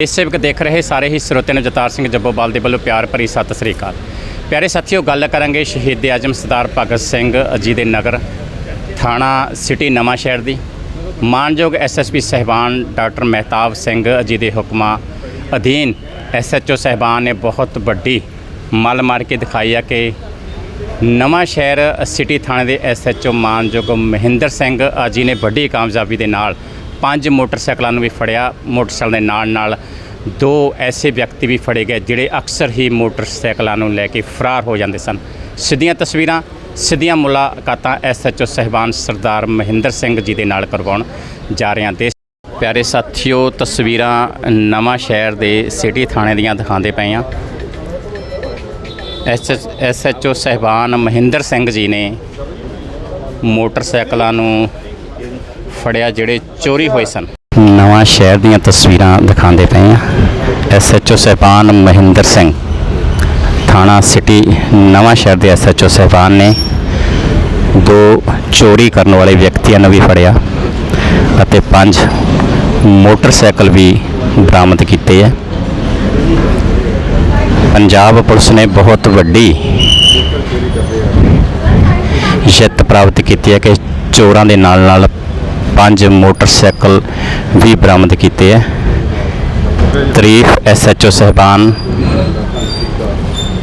ਇਸ ਸੇਵਕ ਦੇਖ ਰਹੇ ਸਾਰੇ ਹੀ ਸਰੋਤਿਆਂ ਨੂੰ ਜਤਾਰ ਸਿੰਘ ਜੱਬੋਵਾਲ ਦੇ ਵੱਲੋਂ ਪਿਆਰ ਭਰੀ ਸਤਿ ਸ੍ਰੀ ਅਕਾਲ। ਪਿਆਰੇ ਸਾਥੀਓ ਗੱਲ ਕਰਾਂਗੇ ਸ਼ਹੀਦ ਆਜਮ ਸਰਦਾਰ ਭਗਤ ਸਿੰਘ ਜੀ ਦੇ ਨਗਰ ਥਾਣਾ ਸਿਟੀ ਨਵਾਂ ਸ਼ਹਿਰ ਦੀ। ਮਾਨਯੋਗ ਐਸਐਸਪੀ ਸਹਿਬਾਨ ਡਾਕਟਰ ਮਹਿਤਾਬ ਸਿੰਘ ਜੀ ਦੇ ਹੁਕਮਾਂ ਅਧੀਨ ਐਸਐਚਓ ਸਹਿਬਾਨ ਨੇ ਬਹੁਤ ਵੱਡੀ ਮੱਲ ਮਾਰ ਕੇ ਦਿਖਾਈ ਆ ਕਿ ਨਵਾਂ ਸ਼ਹਿਰ ਸਿਟੀ ਥਾਣੇ ਦੇ ਐਸਐਚਓ ਮਾਨਯੋਗ ਮਹਿੰਦਰ ਸਿੰਘ ਅ, ਜੀ ਨੇ ਵੱਡੀ ਕਾਮਯਾਬੀ ਦੇ ਨਾਲ ਪੰਜ ਮੋਟਰਸਾਈਕਲਾਂ ਨੂੰ ਵੀ ਫੜਿਆ। ਮੋਟਰਸਾਈਕਲ ਦੇ ਨਾਲ ਨਾਲ ਦੋ ਐਸੇ ਵਿਅਕਤੀ ਵੀ ਫੜੇ ਗਏ, ਜਿਹੜੇ ਅਕਸਰ ਹੀ ਮੋਟਰਸਾਈਕਲਾਂ ਨੂੰ ਲੈ ਕੇ ਫਰਾਰ ਹੋ ਜਾਂਦੇ ਸਨ। ਸਿੱਧੀਆਂ ਤਸਵੀਰਾਂ, ਸਿੱਧੀਆਂ ਮੁਲਾਕਾਤਾਂ ਐਸਐਚਓ ਸਹਿਬਾਨ ਸਰਦਾਰ ਮਹਿੰਦਰ ਸਿੰਘ ਜੀ ਦੇ ਨਾਲ ਕਰਵਾਉਣ ਜਾ ਰਹੇ ਹਾਂ। ਤੇ ਪਿਆਰੇ ਸਾਥੀਓ, ਤਸਵੀਰਾਂ ਨਵਾਂ ਸ਼ਹਿਰ ਦੇ ਸਿਟੀ ਥਾਣੇ ਦੀਆਂ ਦਿਖਾਉਂਦੇ ਪਏ ਹਾਂ। ਐਸਐਚਓ ਸਹਿਬਾਨ ਮਹਿੰਦਰ ਸਿੰਘ ਜੀ ਨੇ ਮੋਟਰਸਾਈਕਲਾਂ ਨੂੰ ਫੜਿਆ ਜਿਹੜੇ ਚੋਰੀ ਹੋਏ ਸਨ। ਨਵਾਂ ਸ਼ਹਿਰ ਦੀਆਂ ਤਸਵੀਰਾਂ ਦਿਖਾਉਂਦੇ ਪਏ ਆ ਐਸਐਚਓ ਸਹਿਬਾਨ ਮਹਿੰਦਰ ਸਿੰਘ। ਥਾਣਾ ਸਿਟੀ, ਨਵਾਂ ਸ਼ਹਿਰ ਦੇ ਐਸਐਚਓ ਸਹਿਬਾਨ ਨੇ ਦੋ ਚੋਰੀ ਕਰਨ ਵਾਲੇ ਵਿਅਕਤੀਆਂ ਨੂੰ ਵੀ ਫੜਿਆ ਅਤੇ ਪੰਜ ਮੋਟਰਸਾਈਕਲ ਵੀ ਬਰਾਮਦ ਕੀਤੇ ਹੈ। ਪੰਜਾਬ ਪੁਲਿਸ ਨੇ ਬਹੁਤ ਵੱਡੀ ਜਿੱਤ ਪ੍ਰਾਪਤ ਕੀਤੀ ਹੈ ਕਿ ਚੋਰਾਂ ਦੇ ਨਾਲ ਨਾਲ ਪੰਜ ਮੋਟਰਸਾਈਕਲ ਵੀ ਬਰਾਮਦ ਕੀਤੇ ਹੈ। ਤਾਰੀਫ ਐਸਐਚਓ ਸਹਿਬਾਨ,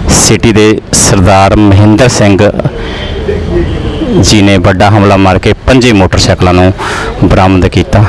ਸਿਟੀ ਦੇ ਸਰਦਾਰ ਮਹਿੰਦਰ ਸਿੰਘ ਜੀ ਨੇ ਵੱਡਾ ਹਮਲਾ ਮਾਰ ਕੇ ਪੰਜੇ ਮੋਟਰਸਾਈਕਲਾਂ ਨੂੰ ਬਰਾਮਦ ਕੀਤਾ।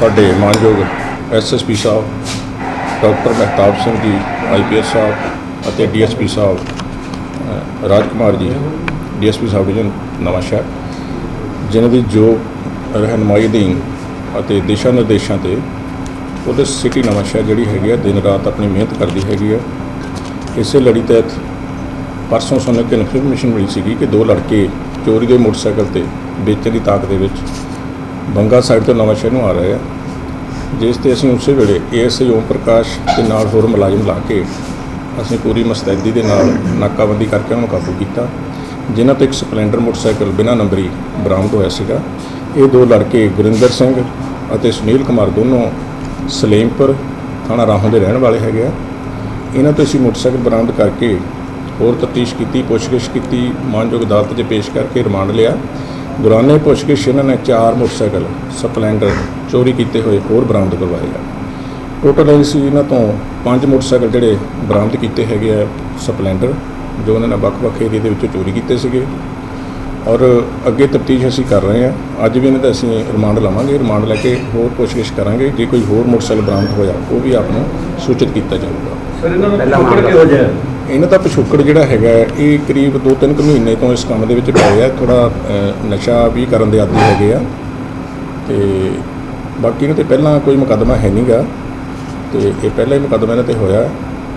ਸਾਡੇ ਮਾਨਯੋਗ ਐਸਐਸਪੀ ਸਾਹਿਬ ਡਾਕਟਰ ਮਹਿਤਾਬ ਸਿੰਘ ਜੀ ਆਈਪੀਐਸ ਸਾਹਿਬ ਅਤੇ ਡੀਐਸਪੀ ਸਾਹਿਬ ਅ, ਰਾਜਕੁਮਾਰ ਜੀ ਡੀਐਸਪੀ ਸਾਹਿਬ ਡਿਵੀਜ਼ਨ ਨਵਾਂ ਸ਼ਹਿਰ ਜਿਨ੍ਹਾਂ ਦੀ ਜੋ ਰਹਿਨਮਾਈ ਅਧੀਨ ਅਤੇ ਦਿਸ਼ਾ ਨਿਰਦੇਸ਼ਾਂ ਤੇ ਉਹਦੇ ਸਿਟੀ ਨਵਾਂ ਸ਼ਹਿਰ ਜਿਹੜੀ ਹੈਗੀ ਆ ਦਿਨ ਰਾਤ ਆਪਣੀ ਮਿਹਨਤ ਕਰਦੀ ਹੈਗੀ ਆ। ਇਸੇ ਲੜੀ ਤਹਿਤ ਪਰਸੋਂ ਸਾਨੂੰ ਇੱਕ ਇਨਫੋਰਮੇਸ਼ਨ ਮਿਲੀ ਸੀਗੀ ਕਿ ਦੋ ਲੜਕੇ ਚੋਰੀ ਦੇ ਮੋਟਰਸਾਈਕਲ ਤੇ ਵੇਚਣ ਦੀ ਤਾਕ ਦੇ ਵਿੱਚ ਬੰਗਾ ਸਾਈਡ ਤੋਂ ਨਵਾਂ ਸ਼ਹਿਰ ਨੂੰ ਆ ਰਹੇ ਆ। ਜਿਸ ਤੇ ਅਸੀਂ ਉਸੇ ਵੇਲੇ ਏਐਸਆਈ ਓਮ ਪ੍ਰਕਾਸ਼ ਦੇ ਨਾਲ ਹੋਰ ਮੁਲਾਜ਼ਮ ਲਾ ਕੇ ਅਸੀਂ ਪੂਰੀ ਮਸਤੈਦੀ ਦੇ ਨਾਲ ਨਾਕਾਬੰਦੀ ਕਰਕੇ ਉਹਨਾਂ ਨੂੰ ਕਾਬੂ ਕੀਤਾ, ਜਿਨ੍ਹਾਂ ਤੋਂ ਇੱਕ ਸਪਲੈਂਡਰ ਮੋਟਰਸਾਈਕਲ ਬਿਨਾਂ ਨੰਬਰੀ ਬਰਾਮਦ ਹੋਇਆ ਸੀਗਾ। ਇਹ ਦੋ ਲੜਕੇ ਗੁਰਿੰਦਰ ਸਿੰਘ ਅਤੇ ਸੁਨੀਲ ਕੁਮਾਰ ਦੋਨੋਂ ਸਲੇਮਪੁਰ ਥਾਣਾ ਰਾਹੋਂ ਦੇ ਰਹਿਣ ਵਾਲੇ ਹੈਗੇ ਆ। ਇਹਨਾਂ ਤੋਂ ਅਸੀਂ ਮੋਟਰਸਾਈਕਲ ਬਰਾਮਦ ਕਰਕੇ ਹੋਰ ਤਫਤੀਸ਼ ਕੀਤੀ, ਪੁੱਛਗਿੱਛ ਕੀਤੀ, ਮਾਨਯੋਗ ਅਦਾਲਤ 'ਚ ਪੇਸ਼ ਕਰਕੇ ਰਿਮਾਂਡ ਲਿਆ। ਦੌਰਾਨੇ ਪੁੱਛਗਿੱਛ ਇਹਨਾਂ ਨੇ ਚਾਰ ਮੋਟਰਸਾਈਕਲ ਸਪਲੈਂਡਰ ਚੋਰੀ ਕੀਤੇ ਹੋਏ ਹੋਰ ਬਰਾਮਦ ਕਰਵਾਏ ਆ। ਟੋਟਲ ਅਸੀਂ ਇਹਨਾਂ ਤੋਂ ਪੰਜ ਮੋਟਰਸਾਈਕਲ ਜਿਹੜੇ ਬਰਾਮਦ ਕੀਤੇ ਹੈਗੇ ਆ ਸਪਲੈਂਡਰ ਜੋ ਉਹਨਾਂ ਨੇ ਵੱਖ-ਵੱਖ ਏਰੀਏ ਦੇ ਵਿੱਚੋਂ ਚੋਰੀ ਕੀਤੇ ਸੀਗੇ। ਔਰ ਅੱਗੇ ਤਫਤੀਸ਼ ਅਸੀਂ ਕਰ ਰਹੇ ਹਾਂ। ਅੱਜ ਵੀ ਇਹਨਾਂ ਦਾ ਅਸੀਂ ਰਿਮਾਂਡ ਲਵਾਂਗੇ ਰਿਮਾਂਡ ਲੈ ਕੇ ਹੋਰ ਪੁੱਛਗਿੱਛ ਕਰਾਂਗੇ। ਜੇ ਕੋਈ ਹੋਰ ਮੋਟਰਸਾਈਕਲ ਬਰਾਮਦ ਹੋਇਆ ਉਹ ਵੀ ਆਪ ਨੂੰ ਸੂਚਿਤ ਕੀਤਾ ਜਾਊਗਾ। ਸਰ ਇਹਨਾਂ ਦਾ ਹੈ? ਇਹਨਾਂ ਦਾ ਪਿਛੋਕੜ ਜਿਹੜਾ ਹੈਗਾ ਹੈ, ਇਹ ਕਰੀਬ 2-3 ਕੁ ਮਹੀਨੇ ਤੋਂ ਇਸ ਕੰਮ ਦੇ ਵਿੱਚ ਪਏ ਆ ਥੋੜਾ ਨਸ਼ਾ ਵੀ ਕਰਨ ਦੇ ਆਦੀ ਹੈਗੇ ਆ। ਤੇ ਬਾਕੀ ਇਹਨਾਂ ਤੇ ਪਹਿਲਾਂ ਕੋਈ ਮੁਕੱਦਮਾ ਹੈ ਨਹੀਂਗਾ ਤੇ ਇਹ ਪਹਿਲਾ ਹੀ ਮੁਕੱਦਮਾ ਇਹਨਾਂ ਤੇ ਹੋਇਆ।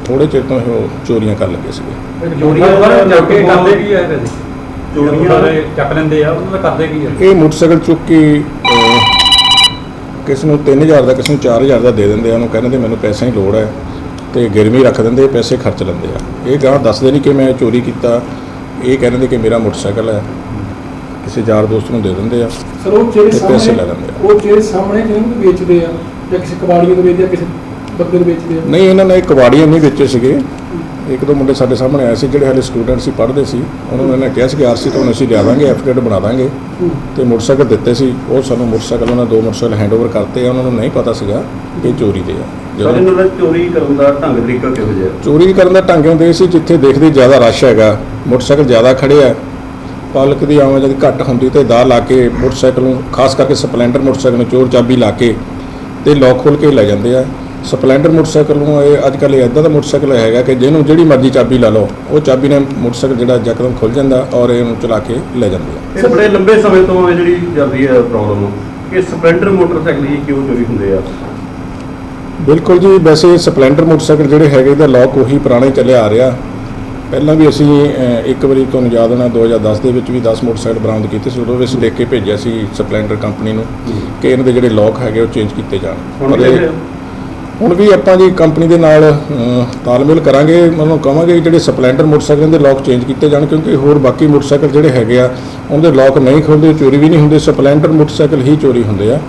ਥੋੜੇ ਚਿਰ ਤੋਂ ਇਹ ਉਹ ਚੋਰੀਆਂ ਕਰਨ ਲੱਗੇ ਸੀਗੇ। ਚੋਰੀਆਂ ਕਰਦੇ ਕੀ ਹੈ ਇਹਦੇ? ਚੋਰੀਆਂ ਚੱਕ ਲੈਂਦੇ ਆ ਉਹਨਾਂ ਦਾ ਕਰਦੇ ਕੀ ਆ? ਇਹ ਮੋਟਰਸਾਈਕਲ ਚੁੱਕ ਕੇ ਕਿਸ ਨੂੰ 3000 ਦਾ ਕਿਸ ਨੂੰ 4000 ਦਾ ਦੇ ਦਿੰਦੇ ਆ ਉਹਨੂੰ ਕਹਿੰਦੇ ਮੈਨੂੰ ਪੈਸਿਆਂ ਦੀ ਲੋੜ ਹੈ। ਤੇ ਗਿਰਵੀ ਰੱਖ ਦਿੰਦੇ ਪੈਸੇ ਖਰਚ ਲੈਂਦੇ ਆ। ਇਹ ਗਾਂ ਦੱਸਦੇ ਨਹੀਂ ਕਿ ਮੈਂ ਚੋਰੀ ਕੀਤਾ। ਇਹ ਕਹਿੰਦੇ ਕਿ ਮੇਰਾ ਮੋਟਰਸਾਈਕਲ ਹੈ। ਕਿਸੇ ਯਾਰ ਦੋਸਤ ਨੂੰ ਦੇ ਦਿੰਦੇ ਆ ਸਰ ਉਹ ਜਿਹੜੇ ਤੇ ਪੈਸੇ ਲੈ ਸਾਹਮਣੇ ਲੈਂਦੇ ਆ। ਉਹ ਜਿਹੜੇ ਸਾਹਮਣੇ ਜਿਹਨਾਂ ਨੂੰ ਵੇਚਦੇ ਆ ਜਾਂ ਕਿਸੇ ਕਬਾੜੀਏ ਨੂੰ ਵੇਚਦੇ ਆ ਕਿਸੇ ਬੰਦੇ ਨੂੰ ਵੇਚਦੇ ਆ? ਨਹੀਂ ਇਹਨਾਂ ਨੇ ਕਬਾੜੀਆਂ ਨਹੀਂ ਵੇਚੇ ਸੀਗੇ। ਇੱਕ ਦੋ ਮੁੰਡੇ ਸਾਡੇ ਸਾਹਮਣੇ ਆਏ ਸੀ ਜਿਹੜੇ ਹਾਲੇ ਸਟੂਡੈਂਟ ਸੀ ਪੜ੍ਹਦੇ ਸੀ। ਉਹਨਾਂ ਨੂੰ ਇਹਨਾਂ ਕਿਹਾ ਸੀ ਕਿ ਆਰਸੀ ਤੁਹਾਨੂੰ ਅਸੀਂ ਲਿਆ ਦਾਂਗੇ ਐਫੀਡੇਵਿਟ ਬਣਾ ਦਾਂਗੇ। ਤੇ ਮੋਟਰਸਾਈਕਲ ਦਿੱਤੇ ਸੀ। ਉਹ ਸਾਨੂੰ ਮੋਟਰਸਾਈਕਲ ਉਹਨਾਂ ਦੋ ਮੋਟਰਸਾਈਕਲ ਹੈਂਡਓਵਰ ਕਰਤੇ ਆ। ਉਹਨਾਂ ਨੂੰ ਨਹੀਂ ਪਤਾ ਸੀਗਾ ਕਿ ਚੋਰੀ ਦੇ ਆ। ਇਹਨਾਂ ਦਾ ਚੋਰੀ ਕਰਨ ਦਾ ਢੰਗ ਤਰੀਕਾ ਕਿਹੋ ਜਿਹਾ ਹੈ? ਚੋਰੀ ਕਰਨ ਦਾ ਢੰਗ ਹੁੰਦੇ ਸੀ ਜਿੱਥੇ ਦੇਖਦੇ ਜ਼ਿਆਦਾ ਰਸ਼ ਹੈਗਾ। ਮੋਟਰਸਾਈਕਲ ਜ਼ਿਆਦਾ ਖੜੇ ਆ। ਪਬਲਿਕ ਦੀ ਆਵਾਜਾਈ ਘੱਟ ਹੁੰਦੀ ਤੇ ਦਾ ਲਾ ਕੇ ਮੋਟਰਸਾਈਕਲ ਨੂੰ ਖਾਸ ਕਰਕੇ ਸਪਲੈਂਡਰ ਮੋਟਰਸਾਈਕਲ ਨੂੰ ਚੋਰ ਚਾਬੀ ਲਾ ਕੇ ਤੇ ਲੋਕ ਖੋਲ ਕੇ ਲੈ ਜਾਂਦੇ ਆ। ਸਪਲੈਂਡਰ ਮੋਟਰਸਾਈਕਲ ਨੂੰ ਇਹ ਅੱਜ ਕੱਲ੍ਹ ਇਦਾਂ ਦਾ ਮੋਟਰਸਾਈਕਲ ਹੈਗਾ ਕਿ ਜਿਹਨੂੰ ਜਿਹੜੀ ਮਰਜ਼ੀ ਚਾਬੀ ਲਾ ਲਓ ਉਹ ਚਾਬੀ ਨਾਲ ਮੋਟਰਸਾਈਕਲ ਜਿਹੜਾ ਯਕਦਮ ਖੁੱਲ ਜਾਂਦਾ ਔਰ ਇਹਨੂੰ ਚਲਾ ਕੇ ਲੈ ਜਾਂਦੇ ਆ ਇਹ ਬੜੇ ਲੰਬੇ ਸਮੇਂ ਤੋਂ ਇਹ ਜਿਹੜੀ ਚੱਲਦੀ ਹੈ ਪ੍ਰੋਬਲਮ ਕਿ ਸਪਲੈਂਡਰ ਮੋਟਰਸਾਈਕਲ ਹੀ ਕਿਉਂ ਚੋਰੀ ਹੁੰਦੇ ਆ? ਬਿਲਕੁਲ ਜੀ ਵੈਸੇ ਸਪਲੈਂਡਰ ਮੋਟਰਸਾਈਕਲ ਜਿਹੜੇ ਹੈਗੇ ਇਹਦਾ ਲੋਕ ਉਹੀ ਪੁਰਾਣਾ ਚੱਲਿਆ ਆ ਰਿਹਾ। ਪਹਿਲਾਂ ਵੀ ਅਸੀਂ ਇੱਕ ਵਾਰੀ ਤੁਹਾਨੂੰ ਯਾਦ ਹੋਣਾ 2010 ਦੇ ਵਿੱਚ ਵੀ 10 ਮੋਟਰਸਾਈਕਲ ਬਰਾਮਦ ਕੀਤੇ ਸੀ ਉਦੋਂ ਵੀ ਅਸੀਂ ਲਿਖ ਕੇ ਭੇਜਿਆ ਸੀ ਸਪਲੈਂਡਰ ਕੰਪਨੀ ਨੂੰ ਕਿ ਇਹਨਾਂ ਦੇ ਜਿਹੜੇ ਲੋਕ ਹੈਗੇ ਉਹ ਚੇਂਜ ਕੀਤੇ ਜਾਣ। ਹੁਣ ਇਹ- ਹੁਣ ਵੀ ਆਪਾਂ ਜੀ ਕੰਪਨੀ ਦੇ ਨਾਲ ਤਾਲਮੇਲ ਕਰਾਂਗੇ ਮੈਨੂੰ ਕਹਾਂਗੇ ਕਿ ਜਿਹੜੇ ਸਪਲੈਂਡਰ ਮੋਟਰਸਾਈਕਲ ਦੇ ਲੋਕ ਚੇਂਜ ਕੀਤੇ ਜਾਣ ਕਿਉਂਕਿ ਹੋਰ ਬਾਕੀ ਮੋਟਰਸਾਈਕਲ ਜਿਹੜੇ ਹੈਗੇ ਆ ਉਹਦੇ ਲੋਕ ਨਹੀਂ ਖੋਲਦੇ ਚੋਰੀ ਵੀ ਨਹੀਂ ਹੁੰਦੇ ਸਪਲੈਂਡਰ ਮੋਟਰਸਾਈਕਲ ਹੀ ਚੋਰੀ ਹੁੰਦੇ ਆ।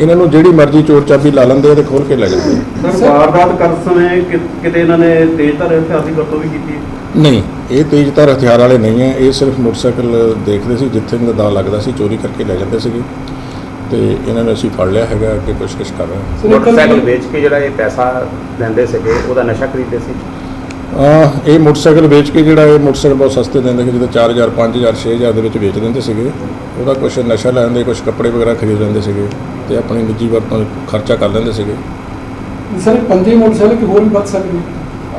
ਇਹਨਾਂ ਨੂੰ ਜਿਹੜੀ ਮਰਜ਼ੀ ਚੋਰ ਚਾਬੀ ਲਾ ਲੈਂਦੇ ਆ ਤੇ ਖੋਲ ਕੇ ਲੈ ਜਾਂਦੇ ਆ। ਸਰ ਵਾਰਦਾਤ ਕਰਨ ਸਮੇਂ ਕਿਤੇ ਇਹਨਾਂ ਨੇ ਤੇਜ਼ਧਾਰ ਹਥਿਆਰ ਦੀ ਵਰਤੋਂ ਵੀ ਕੀਤੀ? ਨਹੀਂ ਇਹ ਤੇਜ਼ਧਾਰ ਹਥਿਆਰ ਵਾਲੇ ਨਹੀਂ ਹੈ ਇਹ ਸਿਰਫ ਮੋਟਰਸਾਈਕਲ ਦੇਖਦੇ ਸੀ ਜਿੱਥੇ ਇਹਨਾਂ ਦਾ ਲੱਗਦਾ ਸੀ ਚੋਰੀ ਕਰਕੇ ਲੈ ਜਾਂਦੇ ਸੀਗੇ। ਤੇ ਇਹਨਾਂ ਨੂੰ ਅਸੀਂ ਫੜ ਲਿਆ ਹੈਗਾ ਅੱਗੇ ਪੁੱਛਗਿੱਛ ਕਰ ਰਹੇ ਹਾਂ। ਮੋਟਰਸਾਈਕਲ ਵੇਚ ਕੇ ਜਿਹੜਾ ਇਹ ਪੈਸਾ ਲੈਂਦੇ ਸੀਗੇ ਉਹਦਾ ਨਸ਼ਾ ਖਰੀਦਦੇ ਸੀ? ਆ ਇਹ ਮੋਟਰਸਾਈਕਲ ਵੇਚ ਕੇ ਜਿਹੜਾ ਇਹ ਮੋਟਰਸਾਈਕਲ ਬਹੁਤ ਸਸਤੇ ਦਿੰਦੇ ਸੀ ਜਿੱਦਾਂ 4000 5000 6000 ਦੇ ਵਿੱਚ ਵੇਚ ਦਿੰਦੇ ਸੀਗੇ। ਉਹਦਾ ਕੁਝ ਨਸ਼ਾ ਲੈਂਦੇ ਕੁਝ ਕੱਪੜੇ ਵਗੈਰਾ ਖਰੀਦ ਲੈਂਦੇ ਸੀਗੇ ਤੇ ਆਪਣੀ ਨਿੱਜੀ ਵਰਤੋਂ ਖਰਚਾ ਕਰ ਲੈਂਦੇ ਸੀਗੇ। ਸਰ ਪੰਜੇ ਮੋਟਰਸਾਈਕਲ ਕਿ ਹੋਰ ਵੀ ਵੱਧ ਸਕਦੇ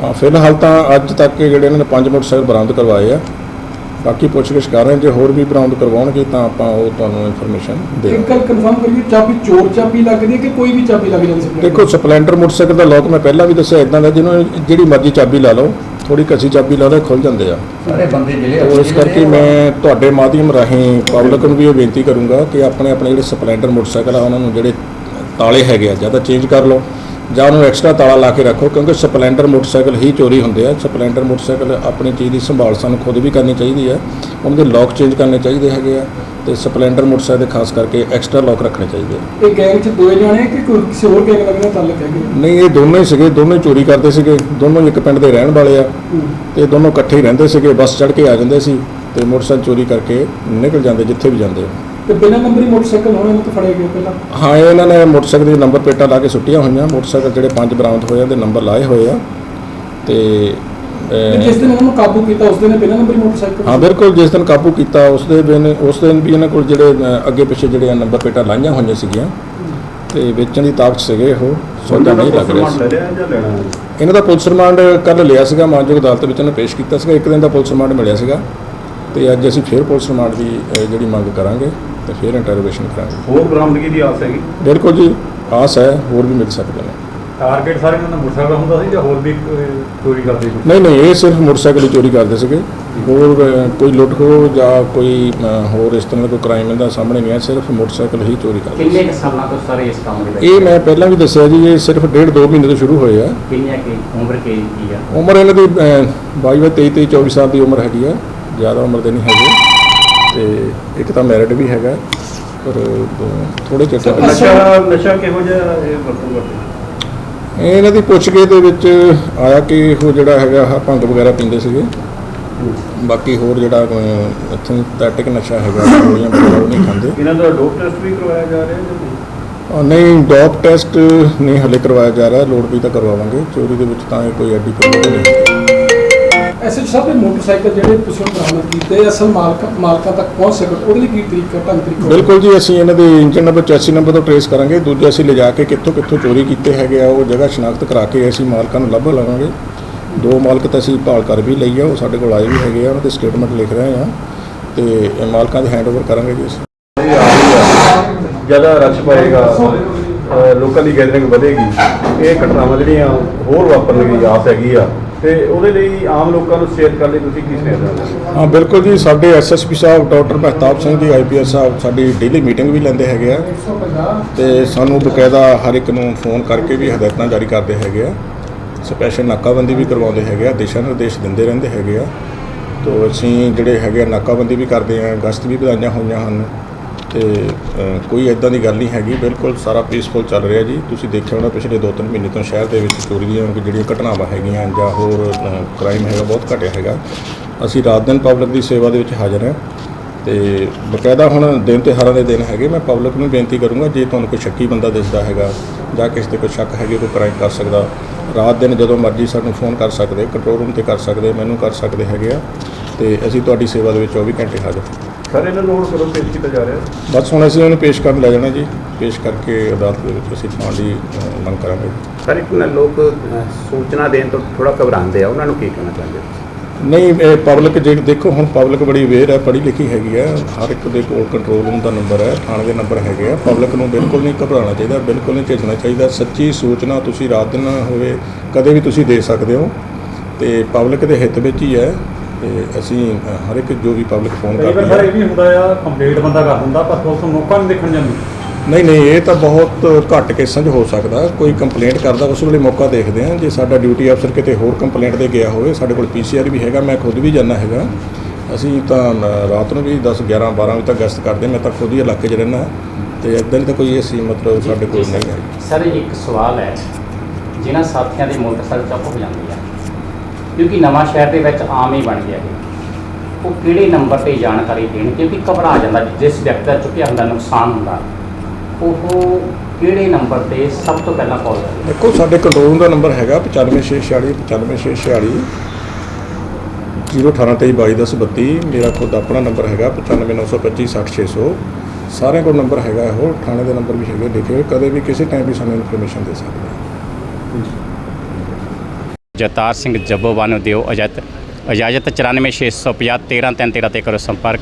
ਆ ਫਿਲਹਾਲ ਤਾਂ ਅੱਜ ਤੱਕ ਜਿਹੜੇ ਇਹਨਾਂ ਨੇ ਪੰਜ ਮੋਟਰਸਾਈਕਲ ਬਰਾਮਦ ਕਰਵਾਏ ਆ। ਬਾਕੀ ਪੁੱਛਗਿੱਛ ਕਰ ਰਹੇ ਹਾਂ ਜੇ ਹੋਰ ਵੀ ਬਰਾਮਦ ਕਰਵਾਉਣਗੇ ਤਾਂ ਆਪਾਂ ਉਹ ਤੁਹਾਨੂੰ ਇਨਫੋਰਮੇਸ਼ਨ ਦੇ ਇੱਕ ਗੱਲ ਕਨਫਰਮ ਕਰੀਏ ਚਾਬੀ ਚੋਰ ਚਾਬੀ ਲੱਗਦੀ ਹੈ ਕਿ ਕੋਈ ਵੀ ਚਾਬੀ ਲੱਗ ਜਾਂਦੀ ਸੀ ਦੇਖੋ ਸਪਲੈਂਡਰ ਮੋਟਰਸਾਈਕਲ ਦਾ ਲੋਕ ਮੈਂ ਪਹਿਲਾਂ ਵੀ ਦੱਸਿਆ ਇਦਾਂ ਦਾ ਜਿਹਨੂੰ ਜਿਹੜੀ ਮਰਜ਼ੀ ਚਾਬੀ ਲਾ ਲਓ ਥੋੜੀ ਕਸੀ ਚਾਬੀ ਲਾ ਲਓ ਖੁੱਲ ਜਾਂਦੇ ਆ। ਸਾਰੇ ਬੰਦੇ ਜਿਹੜੇ ਇਸ ਕਰਕੇ ਮੈਂ ਤੁਹਾਡੇ ਮਾਧਿਅਮ ਰਾਹੀਂ ਪਬਲਿਕ ਨੂੰ ਵੀ ਇਹ ਬੇਨਤੀ ਕਰੂੰਗਾ ਕਿ ਆਪਣੇ ਆਪਣੇ ਜਿਹੜੇ ਸਪਲੈਂਡਰ ਮੋਟਰਸਾਈਕਲ ਆ ਉਹਨਾਂ ਨੂੰ ਜਿਹੜੇ ਤਾਲੇ ਹੈਗੇ ਆ ਜਾਂ ਤਾਂ ਚੇਂਜ ਕਰ ਲਓ। ਜਾਂ ਉਹਨੂੰ ਐਕਸਟਰਾ ਤਾਲਾ ਲਾ ਕੇ ਰੱਖੋ ਕਿਉਂਕਿ ਸਪਲੈਂਡਰ ਮੋਟਰਸਾਈਕਲ ਹੀ ਚੋਰੀ ਹੁੰਦੇ ਆ। ਸਪਲੈਂਡਰ ਮੋਟਰਸਾਈਕਲ ਆਪਣੀ ਚੀਜ਼ ਦੀ ਸੰਭਾਲ ਸਾਨੂੰ ਖੁਦ ਵੀ ਕਰਨੀ ਚਾਹੀਦੀ ਆ। ਉਹਨਾਂ ਦੇ ਲੋਕ ਚੇਂਜ ਕਰਨੇ ਚਾਹੀਦੇ ਹੈਗੇ ਆ ਤੇ ਸਪਲੈਂਡਰ ਮੋਟਰਸਾਈਕਲ ਦੇ ਖਾਸ ਕਰਕੇ ਐਕਸਟਰਾ ਲੋਕ ਰੱਖਣੇ ਚਾਹੀਦੇ ਆ। ਇਹ ਗੈਂਗ ਚ ਦੋਏ ਜਾਣੇ ਕਿ ਕੋਈ ਕਿਸੇ ਹੋਰ ਗੈਂਗ ਨਾਲ ਵੀ ਤਾਲੁਕ ਹੈਗੇ? ਨਹੀਂ ਇਹ ਦੋਨੋਂ ਹੀ ਸੀਗੇ ਦੋਨੋਂ ਹੀ ਚੋਰੀ ਕਰਦੇ ਸੀਗੇ। ਦੋਨੋਂ ਹੀ ਇੱਕ ਪਿੰਡ ਦੇ ਰਹਿਣ ਵਾਲੇ ਆ ਤੇ ਦੋਨੋਂ ਇਕੱਠੇ ਹੀ ਰਹਿੰਦੇ ਸੀਗੇ ਬੱਸ ਚੜ੍ਹ ਕੇ ਆ ਜਾਂਦੇ ਸੀ ਤੇ ਮੋਟਰਸਾਈਕਲ ਚੋਰੀ ਕਰਕੇ ਨਿਕਲ ਜਾਂਦੇ ਜਿੱਥੇ ਵੀ ਜਾਂਦੇ ਤੇ ਬਿਨਾਂ ਨੰਬਰੀ ਮੋਟਰਸਾਈਕਲ ਹੋਣੇ ਨੂੰ ਤਾਂ ਫੜੇ ਗਏ ਪਹਿਲਾਂ? ਹਾਂ ਇਹ ਇਹਨਾਂ ਨੇ ਮੋਟਰਸਾਈਕਲ ਦੇ ਨੰਬਰ ਪਲੇਟਾਂ ਲਾ ਕੇ ਸੁੱਟੀਆਂ ਹੋਈਆਂ। ਮੋਟਰਸਾਈਕਲ ਜਿਹੜੇ ਪੰਜ ਬਰਾਮਦ ਹੋਏ ਆ ਦੇ ਨੰਬਰ ਲਾਏ ਹੋਏ ਆ। ਤੇ ਜਿਸ ਦਿਨ ਇਹਨਾਂ ਨੂੰ ਕਾਬੂ ਕੀਤਾ ਉਸ ਦਿਨ ਇਹ ਬਿਨਾਂ ਨੰਬਰੀ ਮੋਟਰਸਾਈਕਲ ਹਾਂ ਬਿਲਕੁਲ ਜਿਸ ਦਿਨ ਕਾਬੂ ਕੀਤਾ ਉਸ ਦੇ ਦਿਨ ਉਸ ਦਿਨ ਵੀ ਇਹਨਾਂ ਕੋਲ ਜਿਹੜੇ ਅੱਗੇ ਪਿੱਛੇ ਜਿਹੜੇ ਨੰਬਰ ਪਲੇਟਾਂ ਲਾਈਆਂ ਹੋਈਆਂ ਸੀਗੀਆਂ। ਤੇ ਵੇਚਣ ਦੀ ਤਾਕਤ ਸੀਗੇ ਉਹ ਸੌਦਾ ਨਹੀਂ ਲੱਗ ਰਿਹਾ ਸੀ? ਇਹਨਾਂ ਦਾ ਪੁਲਿਸ ਰਿਮਾਂਡ ਕੱਲ ਲਿਆ ਸੀਗਾ ਮਾਨਯੋਗ ਅਦਾਲਤ ਵਿੱਚ ਇਹਨੂੰ ਪੇਸ਼ ਕੀਤਾ ਸੀਗਾ। ਇੱਕ ਦਿਨ ਦਾ ਪੁਲਿਸ ਰਿਮਾਂਡ ਮਿਲਿਆ ਸੀਗਾ। ਤੇ ਅੱਜ ਅਸੀਂ ਫੇਰ ਪੁਲਿਸ ਰਿਮਾਂਡ ਦੀ ਜਿਹੜੀ ਮੰਗ ਕਰਾਂਗੇ ਤੇ ਫੇਰ ਇੰਟਰੋਗੇਸ਼ਨ ਕਰਾਂਗੇ। ਹੋਰ ਬਰਾਮਦਗੀ ਦੀ ਆਸ ਹੈਗੀ? ਬਿਲਕੁਲ ਜੀ ਆਸ ਹੈ ਹੋਰ ਵੀ ਮਿਲ ਸਕਦੇ ਨੇ। ਟਾਰਗੇਟ ਸਾਰੇ ਇਹਨਾਂ ਦਾ ਮੋਟਰਸਾਈਕਲ ਹੁੰਦਾ ਸੀ ਜਾਂ ਹੋਰ ਵੀ ਕੋਈ ਚੋਰੀ ਕਰਦੇ ਸੀ? ਨਹੀਂ ਨਹੀਂ ਇਹ ਸਿਰਫ ਮੋਟਰਸਾਈਕਲ ਹੀ ਚੋਰੀ ਕਰਦੇ ਸੀਗੇ। ਹੋਰ ਕੋਈ ਲੁੱਟ ਖੋਹ ਜਾਂ ਕੋਈ ਹੋਰ ਇਸ ਤਰ੍ਹਾਂ ਦਾ ਕੋਈ ਕ੍ਰਾਈਮ ਇਹਦਾ ਸਾਹਮਣੇ ਨਹੀਂ ਆਇਆ ਸਿਰਫ ਮੋਟਰਸਾਈਕਲ ਹੀ ਚੋਰੀ ਕਰਦੇ ਕਿੰਨੇ ਕੁ ਸਾਲਾਂ ਤੋਂ ਸਾਰੇ ਇਸ ਕੰਮ ਦੇ ਵਿੱਚ? ਇਹ ਮੈਂ ਪਹਿਲਾਂ ਵੀ ਦੱਸਿਆ ਜੀ ਇਹ ਸਿਰਫ ਡੇਢ ਦੋ ਮਹੀਨੇ ਤੋਂ ਸ਼ੁਰੂ ਹੋਏ ਆ। ਕਿੰਨੀਆਂ ਕੀ ਉਮਰ ਕੀ ਕੀ ਆ ਉਮਰ ਇਹਨਾਂ ਦੀ 22 23 23 24 ਸਾਲ ਦੀ ਉਮਰ ਹੈਗੀ ਆ। ਜ਼ਿਆਦਾ ਉਮਰ ਦੇ ਨਹੀਂ ਹੈਗੇ ਤੇ ਇੱਕ ਤਾਂ ਮੈਰਿਡ ਵੀ ਹੈਗਾ ਪਰ ਥੋੜੇ ਚਿਰ ਤੱਕ ਨਸ਼ਾ ਨਸ਼ਾ ਕਿਹੋ ਜਿਹਾ ਇਹ ਵਰਤੋਂ ਕਰਦੇ ਇਹ ਇਹਨਾਂ ਦੀ ਪੁੱਛਗਿੱਛ ਦੇ ਵਿੱਚ ਆਇਆ ਕਿ ਉਹ ਜਿਹੜਾ ਹੈਗਾ ਆਹ ਭੰਗ ਵਗੈਰਾ ਪੀਂਦੇ ਸੀਗੇ। ਬਾਕੀ ਹੋਰ ਜਿਹੜਾ ਸਿੰਥੈਟਿਕ ਨਸ਼ਾ ਹੈਗਾ ਉਹ ਨਹੀਂ ਖਾਂਦੇ। ਇਹਨਾਂ ਦਾ ਡੋਪ ਟੈਸਟ ਵੀ ਕਰਵਾਇਆ ਜਾ ਰਿਹਾ ਜਾਂ ਨਹੀਂ? ਡੋਪ ਟੈਸਟ ਨਹੀਂ ਹਲੇ ਕਰਵਾਇਆ ਜਾ ਰਿਹਾ ਲੋੜ ਵੀ ਤਾਂ ਕਰਵਾਵਾਂਗੇ। ਚੋਰੀ ਦੇ ਵਿੱਚ ਤਾਂ ਇਹ ਕੋਈ ਐਡੀ ਪ੍ਰੋਬਲਮ ਨਹੀਂ ਐਸੇ ਸਭ ਦੇ ਮੋਟਰਸਾਈਕਲ ਜਿਹੜੇ ਤੁਸੀਂ ਬਰਾਮਦ ਕੀਤੇ ਅਸਲ ਮਾਲਕ ਮਾਲਕਾਂ ਤੱਕ ਪਹੁੰਚ ਸਕਣ ਉਹਦੇ ਲਈ ਕੀ ਤਰੀਕਾ ਢੰਗ ਤਰੀਕਾ? ਬਿਲਕੁਲ ਜੀ ਅਸੀਂ ਇਹਨਾਂ ਦੇ ਇੰਜਨ ਨੰਬਰ ਚੈਸੀ ਨੰਬਰ ਤੋਂ ਟਰੇਸ ਕਰਾਂਗੇ। ਦੂਜੇ ਅਸੀਂ ਲਿਜਾ ਕੇ ਕਿੱਥੋਂ ਕਿੱਥੋਂ ਚੋਰੀ ਕੀਤੇ ਹੈਗੇ ਆ ਉਹ ਜਗ੍ਹਾ ਸ਼ਨਾਖਤ ਕਰਾ ਕੇ ਅਸੀਂ ਮਾਲਕਾਂ ਨੂੰ ਲੱਭ ਲਵਾਂਗੇ। ਦੋ ਮਾਲਕ ਤਾਂ ਅਸੀਂ ਭਾਲ ਕਰ ਵੀ ਲਈ ਆ ਉਹ ਸਾਡੇ ਕੋਲ ਆਏ ਵੀ ਹੈਗੇ ਆ ਉਹਨਾਂ ਦੇ ਸਟੇਟਮੈਂਟ ਲਿਖ ਰਹੇ ਆ। ਤੇ ਇਹ ਮਾਲਕਾਂ ਦੇ ਹੈਂਡਓਵਰ ਕਰਾਂਗੇ ਜੀ ਅਸੀਂ। ਜ਼ਿਆਦਾ ਰਸ਼ ਪਏਗਾ ਲੋਕਾਂ ਦੀ ਗੈਦਰਿੰਗ ਵਧੇਗੀ ਇਹ ਘਟਨਾਵਾਂ ਜਿਹੜੀਆਂ ਹੋਰ ਵਾਪਰਨ ਦੀ ਆਸ ਹੈਗੀ ਆ। ਤੇ ਉਹਦੇ ਲਈ ਆਮ ਲੋਕਾਂ ਨੂੰ ਸੁਚੇਤ ਕਰਨ ਲਈ ਤੁਸੀਂ ਕੀ ਸੁਨੇਹਾ ਹਾਂ? ਬਿਲਕੁਲ ਜੀ, ਸਾਡੇ ਐਸਐਸਪੀ ਸਾਹਿਬ, ਡਾਕਟਰ ਮਹਿਤਾਬ ਸਿੰਘ ਜੀ ਆਈਪੀਐਸ ਸਾਹਿਬ, ਸਾਡੀ ਡੇਲੀ ਮੀਟਿੰਗ ਵੀ ਲੈਂਦੇ ਹੈਗੇ ਆ। 150 ਤੇ ਸਾਨੂੰ ਬਕਾਇਦਾ ਹਰ ਇੱਕ ਨੂੰ ਫੋਨ ਕਰਕੇ ਵੀ ਹਦਾਇਤਾਂ ਜਾਰੀ ਕਰਦੇ ਹੈਗੇ ਆ। ਸਪੈਸ਼ਲ ਨਾਕਾਬੰਦੀ ਵੀ ਕਰਵਾਉਂਦੇ ਹੈਗੇ ਆ, ਦਿਸ਼ਾ ਨਿਰਦੇਸ਼ ਦਿੰਦੇ ਰਹਿੰਦੇ ਹੈਗੇ ਆ। ਤੋ ਅਸੀਂ ਜਿਹੜੇ ਹੈਗੇ ਆ, ਨਾਕਾਬੰਦੀ ਵੀ ਕਰਦੇ ਆ, ਗਸ਼ਤ ਵੀ ਵਧਾਈਆਂ ਹੋਈਆਂ ਹਨ। ਤੇ ਅ, ਕੋਈ ਐਦਾਂ ਦੀ ਗੱਲ ਨਹੀਂ ਹੈਗੀ। ਬਿਲਕੁਲ ਸਾਰਾ ਪੀਸਫੁਲ ਚੱਲ ਰਿਹਾ ਜੀ। ਤੁਸੀਂ ਦੇਖਿਆ ਹੋਣਾ ਪਿਛਲੇ 2-3 ਮਹੀਨੇ ਤੋਂ ਸ਼ਹਿਰ ਦੇ ਵਿੱਚ ਚੋਰੀ ਦੀਆਂ ਜਿਹੜੀਆਂ ਘਟਨਾਵਾਂ ਹੈਗੀਆਂ ਜਾਂ ਹੋਰ ਕ੍ਰਾਈਮ ਹੈਗਾ ਬਹੁਤ ਘਟਿਆ ਹੈਗਾ। ਅਸੀਂ ਰਾਤ ਦਿਨ ਪਬਲਿਕ ਦੀ ਸੇਵਾ ਦੇ ਵਿੱਚ ਹਾਜ਼ਰ ਹਾਂ। ਤੇ ਬਕਾਇਦਾ ਹੁਣ ਦਿਨ ਤਿਉਹਾਰਾਂ ਦੇ ਦਿਨ ਹੈਗੇ। ਮੈਂ ਪਬਲਿਕ ਨੂੰ ਬੇਨਤੀ ਕਰੂੰਗਾ ਜੇ ਤੁਹਾਨੂੰ ਕੋਈ ਸ਼ੱਕੀ ਬੰਦਾ ਦਿਸਦਾ ਹੈਗਾ ਜਾਂ ਕਿਸੇ ਤੇ ਕੋਈ ਸ਼ੱਕ ਹੈਗੇ ਕੋਈ ਕ੍ਰਾਈਮ ਕਰ ਸਕਦਾ। ਰਾਤ ਦਿਨ ਜਦੋਂ ਮਰਜ਼ੀ ਸਾਨੂੰ ਫੋਨ ਕਰ ਸਕਦੇ ਕੰਟਰੋਲ ਰੂਮ ਤੇ ਕਰ ਸਕਦੇ ਮੈਨੂੰ ਕਰ ਸਕਦੇ ਹੈਗੇ ਆ। ਤੇ ਅਸੀਂ ਤੁਹਾਡੀ ਸੇਵਾ ਦੇ ਵਿੱਚ 24 ਘੰਟੇ ਹਾਜ਼ਰ ਸਰ ਇਹਨਾਂ ਨੂੰ ਹੁਣ ਕਦੋਂ ਪੇਸ਼ ਕੀਤਾ ਜਾ ਰਿਹਾ? ਬਸ ਹੁਣ ਅਸੀਂ ਉਹਨੂੰ ਪੇਸ਼ ਕਰਨ ਲੈ ਜਾਣਾ ਜੀ। ਪੇਸ਼ ਕਰਕੇ ਅਦਾਲਤ ਦੇ ਵਿੱਚ ਅਸੀਂ ਰਿਮਾਂਡ ਦੀ ਅ, ਮੰਗ ਕਰਾਂਗੇ। ਸਰ ਇੱਕ ਨਾ ਲੋਕ ਅਹ, ਸੂਚਨਾ ਦੇਣ ਤੋਂ ਥੋੜਾ ਘਬਰਾਉਂਦੇ ਆ। ਉਹਨਾਂ ਨੂੰ ਕੀ ਕਹਿਣਾ ਚਾਹੁੰਦੇ ਹੋ? ਨਹੀਂ ਇਹ ਪਬਲਿਕ ਜੇ ਦੇਖੋ ਹੁਣ ਪਬਲਿਕ ਬੜੀ ਅਵੇਅਰ ਹੈ ਪੜ੍ਹੀ ਲਿਖੀ ਹੈਗੀ ਹੈ। ਹਰ ਇੱਕ ਦੇ ਕੋਲ ਕੰਟਰੋਲ ਰੂਮ ਦਾ ਨੰਬਰ ਹੈ ਥਾਣੇ ਦੇ ਨੰਬਰ ਹੈਗੇ ਆ। ਪਬਲਿਕ ਨੂੰ ਬਿਲਕੁਲ ਨਹੀਂ ਘਬਰਾਉਣਾ ਚਾਹੀਦਾ ਬਿਲਕੁਲ ਨਹੀਂ ਝਿਜਕਣਾ ਚਾਹੀਦਾ। ਸੱਚੀ ਸੂਚਨਾ ਤੁਸੀਂ ਰਾਤ ਦਿਨ ਹੋਵੇ ਕਦੇ ਵੀ ਤੁਸੀਂ ਦੇ ਸਕਦੇ ਹੋ। ਤੇ ਪਬਲਿਕ ਦੇ ਹਿੱਤ ਵਿੱਚ ਹੀ ਹੈ। ਤੇ ਅਸੀਂ ਹਰ ਇੱਕ ਜੋ ਵੀ ਪਬਲਿਕ ਫੋਨ ਕਈ ਵਾਰ ਕਰਦੀ ਸਰ ਹੈ ਇਹ ਵੀ ਹੁੰਦਾ ਆ ਕੰਪਲੀਟ ਬੰਦਾ ਕਰ ਦਿੰਦਾ ਪਰ ਪੁਲਿਸ ਨੂੰ ਮੌਕਾ ਨਹੀਂ ਦੇਖਣ ਜਾਂਦੀ। ਨਹੀਂ ਨਹੀਂ ਇਹ ਤਾਂ ਬਹੁਤ ਘੱਟ ਕੇਸਾਂ 'ਚ ਹੋ ਸਕਦਾ। ਕੋਈ ਕੰਪਲੇਂਟ ਕਰਦਾ ਉਸ ਵੇਲੇ ਮੌਕਾ ਦੇਖਦੇ ਹਾਂ ਜੇ ਸਾਡਾ ਡਿਊਟੀ ਅਫਸਰ ਕਿਤੇ ਹੋਰ ਕੰਪਲੇਂਟ ਦੇ ਗਿਆ ਹੋਵੇ ਸਾਡੇ ਕੋਲ ਪੀਸੀਆਰ ਵੀ ਹੈਗਾ ਮੈਂ ਖੁਦ ਵੀ ਜਾਂਦਾ ਹੈਗਾ। ਅਸੀਂ ਤਾਂ ਅ, ਰਾਤ ਨੂੰ ਵੀ 10 11 12 ਵਜੇ ਤੱਕ ਗਸ਼ਤ ਕਰਦੇ ਮੈਂ ਤਾਂ ਖੁਦ ਹੀ ਇਲਾਕੇ 'ਚ ਰਹਿੰਦਾ ਤੇ ਇਦਾਂ ਦੀ ਤਾਂ ਕੋਈ ਅਸੀਂ ਮਤਲਬ ਸਾਡੇ ਕੋਲ ਨਹੀਂ ਹੈ। ਸਰ ਇੱਕ ਸਵਾਲ ਹੈ। ਜਿਨ੍ਹਾਂ ਸਾਥੀਆਂ ਦੀ ਮੋਟਰਸਾਈਕਲ ਚੁੱਕ ਹੋ ਜਾਂਦੀ ਹੈ ਕਿਉਂਕਿ ਨਵਾਂ ਸ਼ਹਿਰ ਦੇ ਵਿੱਚ ਆਮ ਹੀ ਬਣ ਗਿਆ ਇਹ ਉਹ ਕਿਹੜੇ ਨੰਬਰ ਤੇ ਜਾਣਕਾਰੀ ਦੇਣ ਕਿਉਂਕਿ ਘਬਰਾ ਜਾਂਦਾ ਜਿਸ ਵਿਅਕਤੀ ਦਾ ਚੁੱਕਿਆ ਹੁੰਦਾ ਨੁਕਸਾਨ ਹੁੰਦਾ। ਉਹ ਕਿਹੜੇ ਨੰਬਰ ਤੇ ਸਭ ਤੋਂ ਪਹਿਲਾਂ ਕਾਲ ਕਰੇ ਦੇਖੋ ਸਾਡੇ ਕੰਟਰੋਲ ਦਾ ਨੰਬਰ ਹੈਗਾ 95646 95646 01823221032 ਮੇਰਾ ਖੁਦ ਆਪਣਾ ਨੰਬਰ ਹੈਗਾ 95925 60600 ਸਾਰਿਆਂ ਕੋਲ ਨੰਬਰ ਹੈਗਾ ਇਹੋ ਥਾਣੇ ਦੇ ਨੰਬਰ ਵੀ ਹੈਗੇ ਹੋਏ ਕਦੇ ਵੀ ਕਿਸੇ ਟਾਈਮ ਵੀ ਸਾਨੂੰ ਇਨਫੋਰਮੇਸ਼ਨ ਦੇ ਸਕਦੇ। ਹੋ ਜਤਾਰ ਸਿੰਘ ਜੱਬੋਵਾਨ ਨੂੰ ਦਿਓ ਇਜਾਜ਼ਤ। ਇਜਾਜ਼ਤ 94650 13 ਤੇ ਕਰੋ ਸੰਪਰਕ।